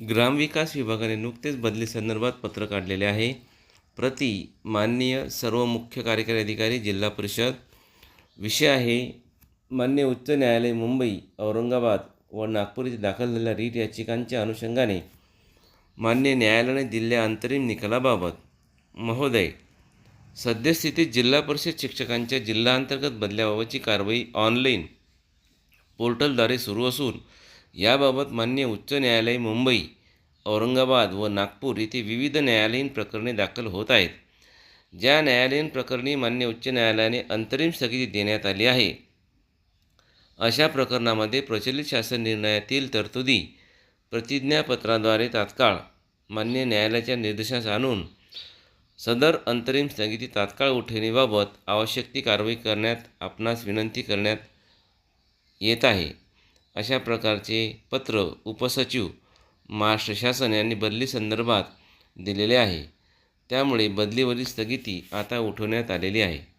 ग्रामविकास विभागाने नुकतेच बदली संदर्भात पत्र काढलेले आहे. प्रति माननीय सर्व मुख्य कार्यकारी अधिकारी जिल्हा परिषद. विषय आहे मान्य उच्च न्यायालय मुंबई औरंगाबाद व नागपूर येथे दाखल झालेल्या रीट याचिकांच्या अनुषंगाने मान्य न्यायालयाने दिलेल्या अंतरिम निकालाबाबत महोदय सद्यस्थितीत जिल्हा परिषद शिक्षकांच्या जिल्हाअंतर्गत बदल्याबाबतची कारवाई ऑनलाईन पोर्टलद्वारे सुरू असून याबाबत मान्य उच्च न्यायालय मुंबई औरंगाबाद व नागपूर येथे विविध न्यायालयीन प्रकरणे दाखल होत आहेत. ज्या न्यायालयीन प्रकरणी मान्य उच्च न्यायालयाने अंतरिम स्थगिती देण्यात आली आहे. अशा प्रकरणामध्ये प्रचलित शासन निर्णयातील तरतुदी प्रतिज्ञापत्राद्वारे तात्काळ मान्य न्यायालयाच्या निर्देशास आणून सदर अंतरिम स्थगिती तात्काळ उठवणीबाबत आवश्यक ती कारवाई करण्यात आपणास विनंती करण्यात येत आहे. अशा प्रकारचे पत्र उपसचिव महाराष्ट्र शासन यांनी बदली संदर्भात दिलेले आहे. त्यामुळे बदलीवरील स्थगिती आता उठवण्यात आलेली आहे.